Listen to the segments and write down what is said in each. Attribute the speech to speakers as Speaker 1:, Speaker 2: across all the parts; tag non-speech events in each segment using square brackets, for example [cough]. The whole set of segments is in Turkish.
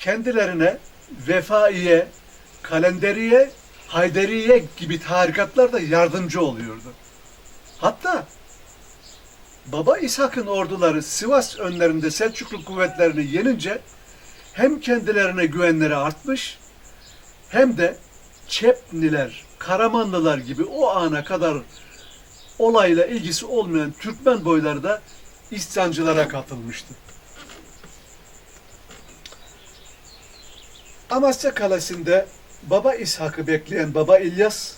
Speaker 1: kendilerine Vefaiye, Kalenderiye, Hayderiye gibi tarikatlar da yardımcı oluyordu. Hatta Baba İshak'ın orduları Sivas önlerinde Selçuklu kuvvetlerini yenince hem kendilerine güvenleri artmış hem de Çepniler, Karamanlılar gibi o ana kadar olayla ilgisi olmayan Türkmen boyları da isyancılara katılmıştı. Amasya Kalesi'nde Baba İshak'ı bekleyen Baba İlyas,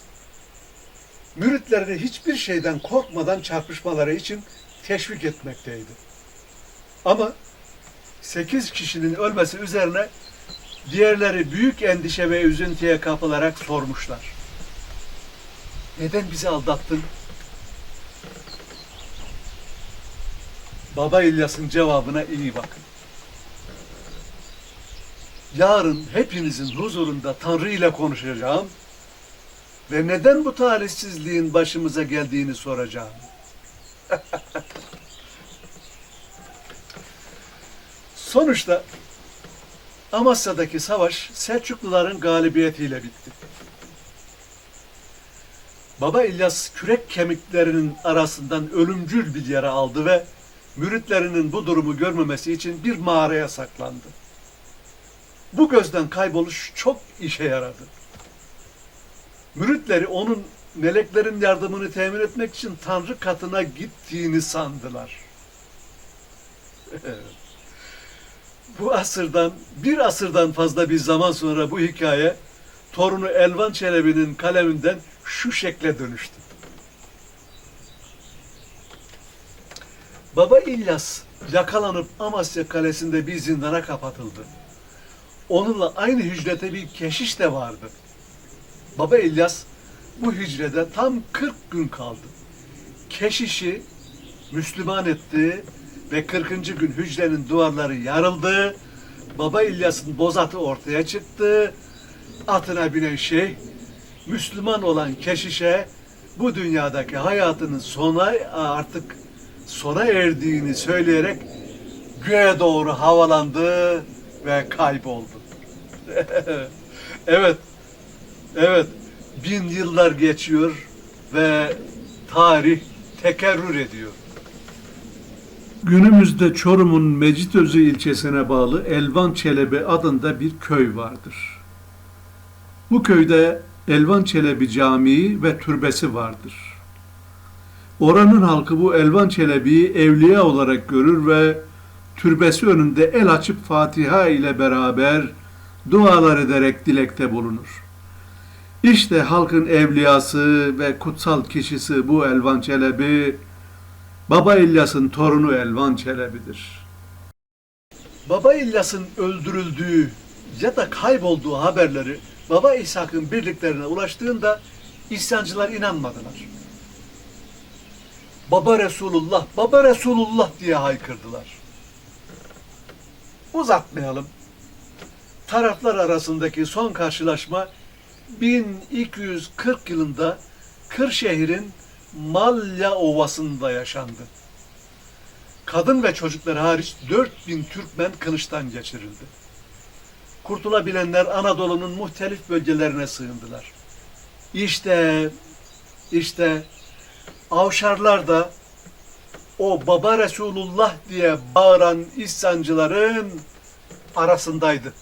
Speaker 1: müritlerini hiçbir şeyden korkmadan çarpışmaları için teşvik etmekteydi. Ama sekiz kişinin ölmesi üzerine diğerleri büyük endişe ve üzüntüye kapılarak sormuşlar. Neden bizi aldattın? Baba İlyas'ın cevabına iyi bakın. Yarın hepinizin huzurunda Tanrı ile konuşacağım ve neden bu talihsizliğin başımıza geldiğini soracağım. [laughs] Sonuçta Amasya'daki savaş Selçukluların galibiyetiyle bitti. Baba İlyas kürek kemiklerinin arasından ölümcül bir yara aldı ve müritlerinin bu durumu görmemesi için bir mağaraya saklandı. Bu gözden kayboluş çok işe yaradı. Müritleri onun meleklerin yardımını temin etmek için Tanrı katına gittiğini sandılar. bu asırdan, bir asırdan fazla bir zaman sonra bu hikaye torunu Elvan Çelebi'nin kaleminden şu şekle dönüştü. Baba İlyas yakalanıp Amasya Kalesi'nde bir zindana kapatıldı. Onunla aynı hücrete bir keşiş de vardı. Baba İlyas bu hücrede tam 40 gün kaldı. Keşişi Müslüman etti ve 40. gün hücrenin duvarları yarıldı. Baba İlyas'ın bozatı ortaya çıktı. Atına binen şey Müslüman olan keşişe bu dünyadaki hayatının sona artık sona erdiğini söyleyerek göğe doğru havalandı ve kayboldu. evet, evet. Bin yıllar geçiyor ve tarih tekerrür ediyor. Günümüzde Çorum'un Mecitözü ilçesine bağlı Elvan Çelebi adında bir köy vardır. Bu köyde Elvan Çelebi Camii ve türbesi vardır. Oranın halkı bu Elvan Çelebi'yi evliya olarak görür ve türbesi önünde el açıp Fatiha ile beraber dualar ederek dilekte bulunur. İşte halkın evliyası ve kutsal kişisi bu Elvan Çelebi, Baba İlyas'ın torunu Elvan Çelebi'dir. Baba İlyas'ın öldürüldüğü ya da kaybolduğu haberleri Baba İshak'ın birliklerine ulaştığında isyancılar inanmadılar. Baba Resulullah, Baba Resulullah diye haykırdılar. Uzatmayalım. Taraflar arasındaki son karşılaşma 1240 yılında Kırşehir'in Malya Ovası'nda yaşandı. Kadın ve çocuklar hariç 4000 Türkmen kılıçtan geçirildi. Kurtulabilenler Anadolu'nun muhtelif bölgelerine sığındılar. İşte, işte Avşarlar da o Baba Resulullah diye bağıran isyancıların arasındaydı.